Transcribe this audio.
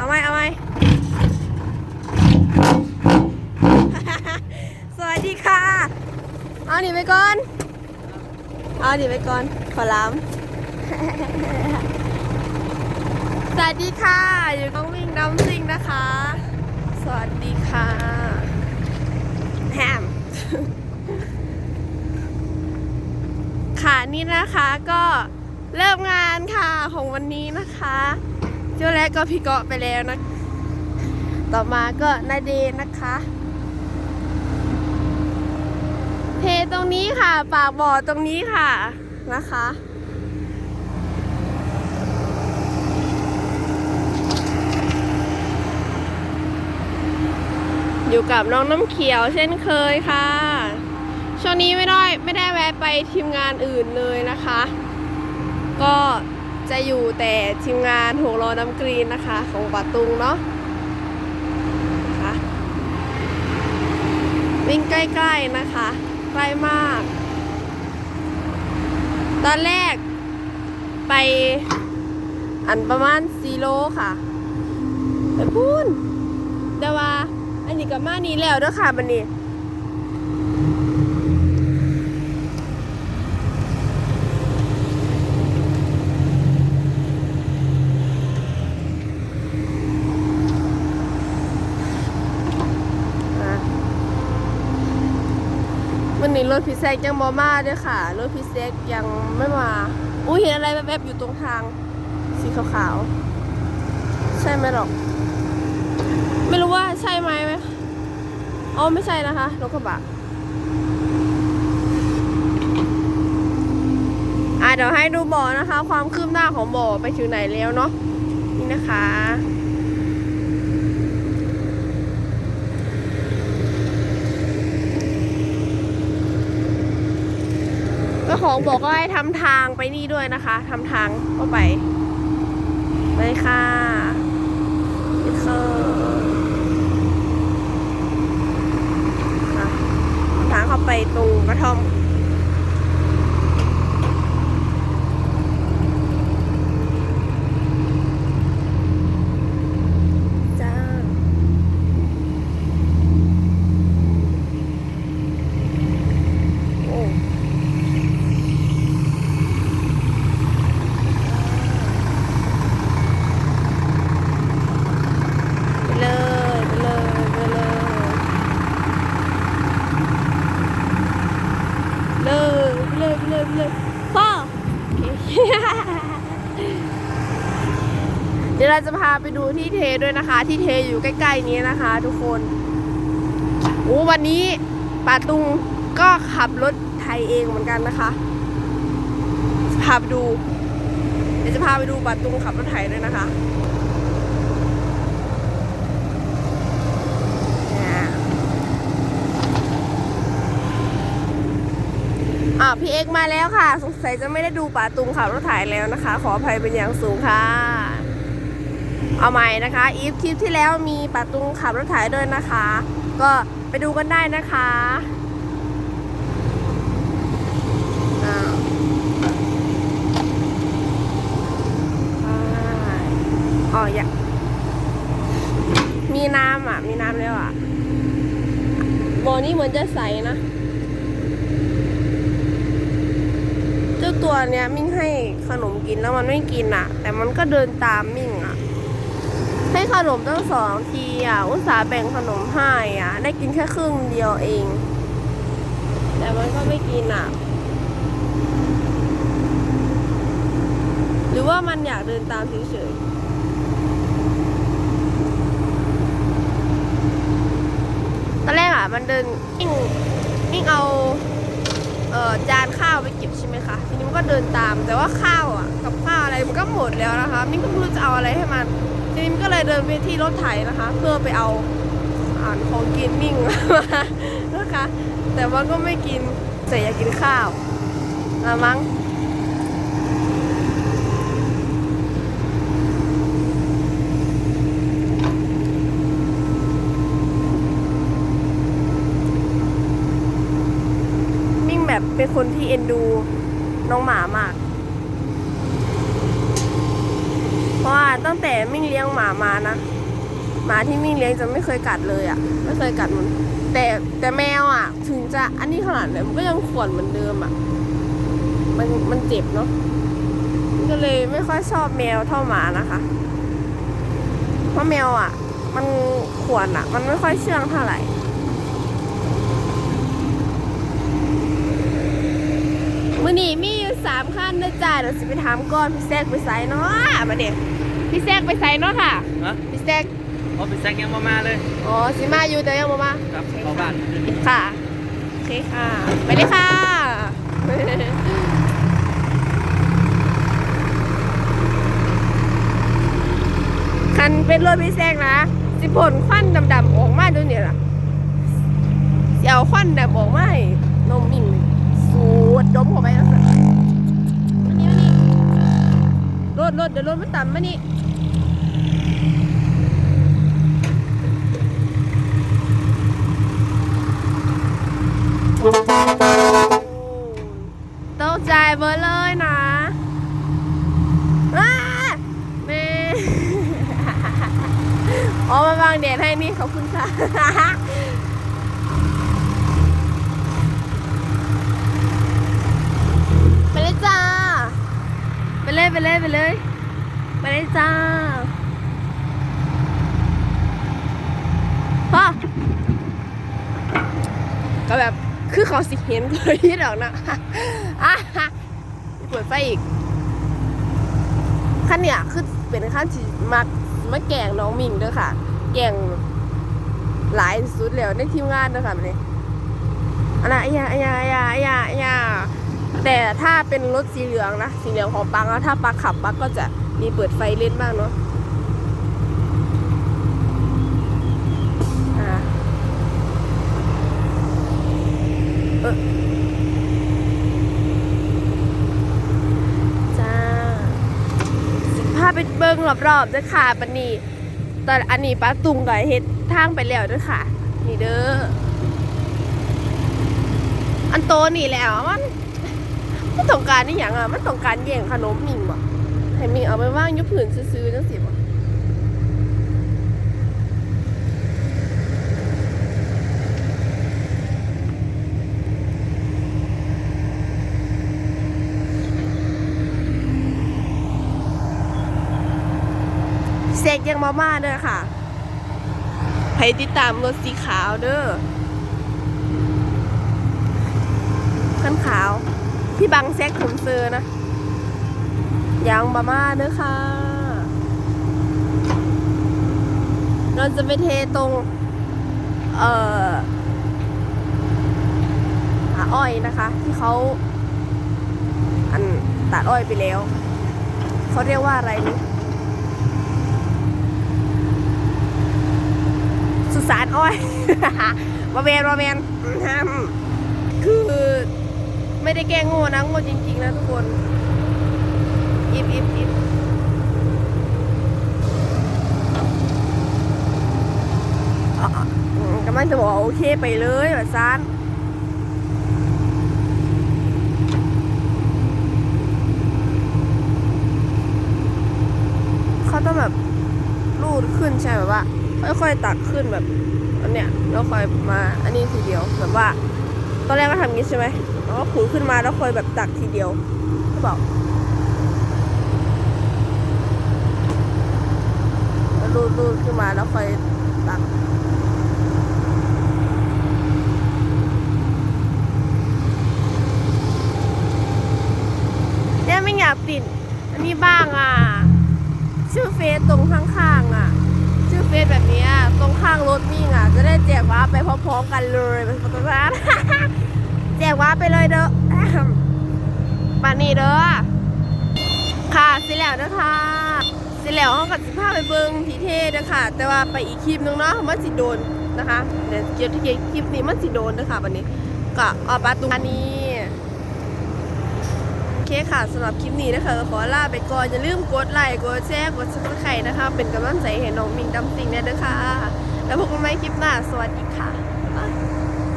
เอาไหมเอาไหมสวัสดีค่ะ เอาหนีไปก่อน เอาหนีไปก่อน ขอล้ำสวัสดีค่ะ อยู่ต้องวิ่งน้ำซิงนะคะ สวัสดีค่ะแฮมค่ะนี่นะคะก็เริ่มงานค่ะของวันนี้นะคะ เจ้าแรกก็พี่เกาะไปแล้วนะ ต่อมาก็นาเดนนะคะ เทตรงนี้ค่ะ ปากบ่อตรงนี้ค่ะนะคะ อยู่กับน้องน้ำเขียวเช่นเคยค่ะ ช่วงนี้ไม่ได้ไม่ได้แวะไปทีมงานอื่นเลยนะคะ ก็ จะอยู่แต่ทีมงานหกล้อน้ำกรีนนะคะ ของปาตุงเนาะะวิ่งใกล้ๆนะคะ ใกล้มาก ตอนแรกไปอันประมาณซีโลค่ะไปพูนแต่ว่าอันนี้กับมานี้แล้วด้วยค่ะบันนี้ อะ วันนี้รถพิเศษยังบอมาด้วยค่ะ รถพิเศษยังไม่มา อุ้ยเห็นอะไรแวบๆอยู่ตรงทาง สีขาวๆ ใช่ไหมหรอก ไม่รู้ว่าใช่ไหมไหมอ๋อไม่ใช่นะคะรถกระบะอะเดี๋ยวให้ดูบ่อนะคะ ความคืบหน้าของบ่อไปถึงไหนแล้วเนาะนี่นะคะ เจ้า ของบอกก็ให้ทำทางไปนี่ด้วยนะคะทำทางเข้าไปไปค่ะไปค่ะทางเข้าไปตรงกระท่อมจ้า โอ้ ไปเลยไปเลยไปเลยเลยไปเลยไปเลยไปเลยพ่อโอเค เดี๋ยวเราจะพาไปดูที่เทด้วยนะคะ ที่เทอยู่ใกล้ ๆ นี้นะคะ ทุกคนโอ้วันนี้ป่าตุงก็ขับรถไทยเองเหมือนกันนะคะพาไปดูเดี๋ยวจะพาไปดูป่าตุงขับรถไถด้วยนะคะอ่าพี่เอกมาแล้วค่ะ สงสัยจะไม่ได้ดูป่าตุงขับรถถ่ายแล้วนะคะ ขออภัยเป็นอย่างสูงค่ะ เอาใหม่นะคะ อีฟคลิปที่แล้วมีป่าตุงขับรถถ่ายด้วยนะคะ ก็ไปดูกันได้นะคะอ๋ออยากมีน้ำอะ มีน้ำแล้วอะบ่อนี้เหมือนจะใสนะ เจ้าตัวเนี้ยมิ่งให้ขนมกินแล้วมันไม่กินอะ แต่มันก็เดินตามมิ่ง ให้ขนมตั้งสองทีอะ อุตส่าห์แบ่งขนมให้อะ ได้กินแค่ครึ่งเดียวเอง แต่มันก็ไม่กินอะ หรือว่ามันอยากเดินตามเฉยๆตอนแรกอะ มันเดินมิ่งมิ่งเอาเอ่อจานข้าวไปเก็บใช่ไหมคะทีนี้มันก็เดินตามแต่ว่าข้าวอะ กับข้าวอะไรมันก็หมดแล้วนะคะมิ้ก็ไม่รู้จะเอาอะไรให้มัน ทีนี้ก็เลยเดินไปที่รถไถนะคะ เพื่อไปเอาอ่านของกินมิ่งมานะคะ แต่ว่าก็ไม่กินแต่อยากกินข้าวอะมั้งมิ่งแบบเป็นคนที่เอ็นดูน้องหมามาก พราะว่าตั้งแต่มิ่งเลี้ยงหมามานะหมาที่มิ่งเลี้ยงจะไม่เคยกัดเลยอะ่ะ ไม่เคยกัดมัน แต่แต่แมวอะ่ะ ถึงจะอันนี้ขนาดไหนมันก็ยังข่วนเหมือนเดิมอะ่ะ มันมันเจ็บเนาะก็เลยไม่ค่อยชอบแมวเท่าหมานะคะ เพราะแมวอะ มันข่วนอะ มันไม่ค่อยเชื่องเท่าไหร่ มื่อนี้มีอยู่สามขั้นนะจ๊ะเดี๋ยวสิไปถามก่อนพี่แซกไปใส่เนาะมาเด็กพี่แซกไปใส่เนาะค่ะฮะพี่แซกเอาไปแซกยังมามาเลยอ๋อสิมาอยู่แต่ยังบ่มาครับเข้าบ้านค่ะโอเคค่ะไปเลยค่ะคันเป็นรถพี่แซกนะสิผลควันดำๆออกมาตัวเนี่ยล่ะสิเอาควันดำออกมาให้นมมิ่งสู ดดมเข้าไปแล้วสิมานี่มานี่รถรถเดี๋ยวรถมันต่ำมานี่ตกใจเบอร์เลยนะแม่อ๋อมาวางเดทให้นี่ขอบคุณค่ะ ไปเลยจ้า ไป เลยไปเลยไปเลยไปเลยจ้าพ่อก็แบบคือเขาสิเห็นเลยที่ดอกนะอะฮะเปิดไฟอีกขั้นเนี่ยคือเป็นขั้นที่มักมาแกล้งน้องมิงเด้อค่ะ แกล้งหลายสุดแล้วในทีมงานเด้อค่ะแบบนี้อะไรอยาอยาอยาอยาอยา แต่ถ้าเป็นรถสีเหลืองนะสีเหลืองของปังอะถ้าปักขับปักก็จะมีเปิดไฟเล่นบ้างเนาะอ่าจ้าสิพาไปเบิ้งรอบๆด้วยค่ะปันนี้ตอนอันนี้ป้าตุงกับเฮ็ดทางไปแล้วด้วยค่ะ นี่เด้อ อันโตนี่แล้วมัน มันต้องการนี่อย่างอะ มันต้องการแย่งขนมมิงบ่ให้มิงเอาไปว่างยุบผืนซื้อๆจังสิบ่เสกยังมาม่าเด้อค่ะให้ติดตามรถสีขาวเด้อขั้นขาว พี่บังแซกผมเซอร์นะยางมาม่าเด้อค่ะ เราจะไปเทตรง เอ่อหาอ้อยนะคะ ที่เขาอันตัดอ้อยไปแล้ว เขาเรียกว่าอะไรนี่สุสานอ้อยบาเมนบาเมนคือ ไม่ได้แกล้งโง่นะโง่จริงๆนะทุกคนอิบอิบอิบอะอืมกำลังจะบอกโอเคไปเลยแบบซานเขาต้องแบบรูดขึ้นใช่แบบว่าค่อยๆตักขึ้นแบบอันเนี้ยแล้วค่อยมาอันนี้ทีเดียวแบบว่า ตอนแรกก็ทำงนี้ใช่ไหม แล้วก็ขูดขึ้นมาแล้วค่อยแบบตักทีเดียวก็บอกรูดรูดขึ้นมาแล้วค่อยตักเนี่ยไม่อยากติดอันนี้บ้างอะ ชื่อเฟซตรงข้างๆอะ ชื่อเฟซแบบเนี้ยตรงข้างรถมิ่งอะ จะได้แจกว้าไปพร้อมๆกันเลยเป็นปตทาน แจกว้าไปเลยเด้อปานนี้เด้อ ค่ะสิแล้วนะคะสิแล้วเขากับสิพาไปเบิงทีเทศนะคะแต่ว่าไปอีกคลิปนึงเนาะมันสิโดนนะคะเดี๋ยวเกี่ยวที่คลิปนี้มันสิโดนนะคะวันนี้ ก็เอาปาตุงอันนี้โอเคค่ะสำหรับคลิปนี้นะคะขอลาไปก่อน อย่าลืมกดไลค์กดแชร์กดซับสไครต์นะคะ เป็นกำลังใจให้น้องมิงดำซิงเนี่ยด้วยค่ะ แล้วพบกันใหม่คลิปหน้า สวัสดีค่ะ